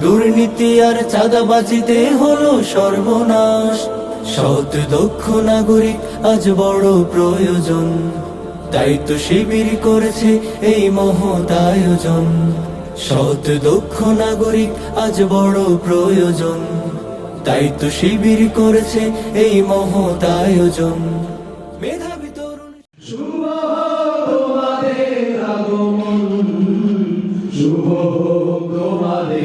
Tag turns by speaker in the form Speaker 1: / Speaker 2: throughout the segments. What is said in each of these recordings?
Speaker 1: দুর্নীতি আর চাঁদাবাজিতে হলো সর্বনাশ। সৎ, দক্ষ নাগরিক আজ বড় প্রয়োজন। তো শিবির করেছে এই মহৎ আয়োজন। সৎ, দক্ষ নাগরিক আজ বড় প্রয়োজন। তো শিবির করেছে এই মহৎ আয়োজন।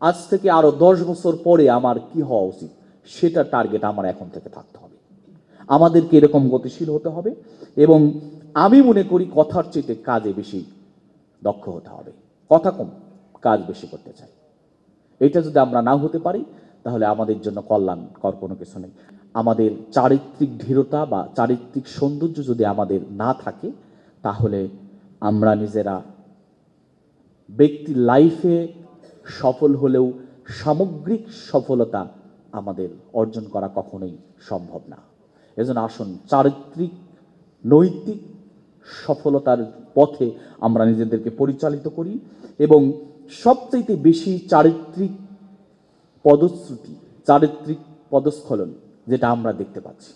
Speaker 2: আজ থেকে আরও দশ বছর পরে আমার কি হওয়া উচিত? সেটা টার্গেট আমার এখন থেকে থাকতে হবে। আমাদেরকে এরকম গতিশীল হতে হবে এবং আমি মনে করি কথার চেয়ে কাজে বেশি দক্ষ হতে হবে। কথা কম, কাজ বেশি করতে চাই। এটা যদি আমরা না হতে পারি, তাহলে আমাদের জন্য কল্যাণ কর কোনো কিছু নেই। আমাদের চারিত্রিক দৃঢ়তা বা চারিত্রিক সৌন্দর্য যদি আমাদের না থাকে, তাহলে আমরা নিজেরা ব্যক্তি লাইফে সফল হলেও সামগ্রিক সফলতা আমাদের অর্জন করা কখনোই সম্ভব না। এজন্য আসুন, চারিত্রিক, নৈতিক সফলতার পথে আমরা নিজেদেরকে পরিচালিত করি এবং সবচাইতে বেশি চারিত্রিক পদশ্রুতি, চারিত্রিক পদস্খলন যেটা আমরা দেখতে পাচ্ছি।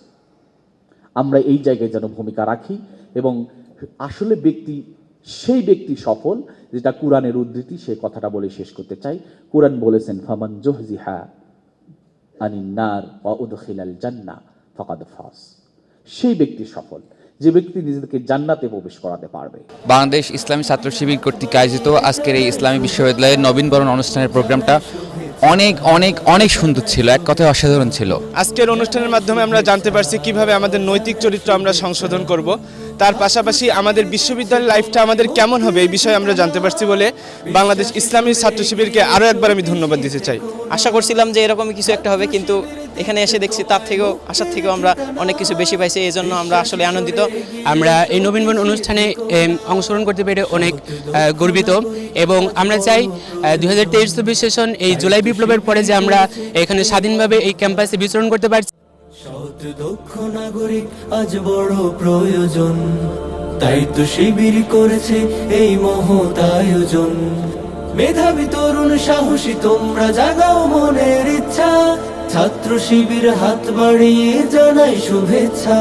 Speaker 2: আমরা এই জায়গায় যেন ভূমিকা রাখি এবং আসলে ব্যক্তি সেই ব্যক্তি সফল যেটা কোরআনের উদ্ধৃতি সে কথাটা বলে শেষ করতে চাই। কোরআন বলেছেন ফামান জোহজিহা আনিন্নার ওয়া উদখিলাল জান্না ফাকাদ ফাস। সেই ব্যক্তি সফল যে ব্যক্তি নিজেদেরকে জান্নাতে প্রবেশ করাতে পারবে।
Speaker 3: বাংলাদেশ ইসলামী ছাত্র শিবির কর্তৃক আয়োজিত আজকের এই ইসলামী বিশ্ববিদ্যালয়ের নবীনবরণ অনুষ্ঠানের প্রোগ্রামটা অনেক অনেক অনেক সুন্দর ছিল এক কথায় অসাধারণ ছিল।
Speaker 4: আজকের অনুষ্ঠানের মাধ্যমে আমরা জানতে পারছি কীভাবে আমাদের নৈতিক চরিত্র আমরা সংশোধন করব। তার পাশাপাশি আমাদের বিশ্ববিদ্যালয় লাইফটা আমাদের কেমন হবে এই বিষয়ে আমরা জানতে পারছি বলে বাংলাদেশ ইসলামী ছাত্র শিবিরকে আরও একবার আমি ধন্যবাদ দিতে চাই।
Speaker 5: আশা করছিলাম যে এরকমই কিছু একটা হবে কিন্তু এখানে এসে দেখছি তার থেকেও আশার থেকেও আমরা অনেক কিছু বেশি পাইছি এই জন্য আমরা আসলে আনন্দিত।
Speaker 6: আমরা এই নবীনবরণ অনুষ্ঠানে অংশগ্রহণ করতে পেরে অনেক আহ, গর্বিত এবং আমরা চাই দুই হাজার তেইশ সেশন এই জুলাই বিপ্লবের পরে যে আমরা এখানে স্বাধীনভাবে এই ক্যাম্পাসে বিচরণ করতে পারছি
Speaker 1: দক্ষ নাগরিক, আজ বড় প্রয়োজন। তাই তো শিবির করেছে এই মহৎ আয়োজন। মেধাবী তরুণ সাহসী, তোমরা জাগাও মনের ইচ্ছা। ছাত্র শিবির হাত বাড়িয়ে জানাই শুভেচ্ছা।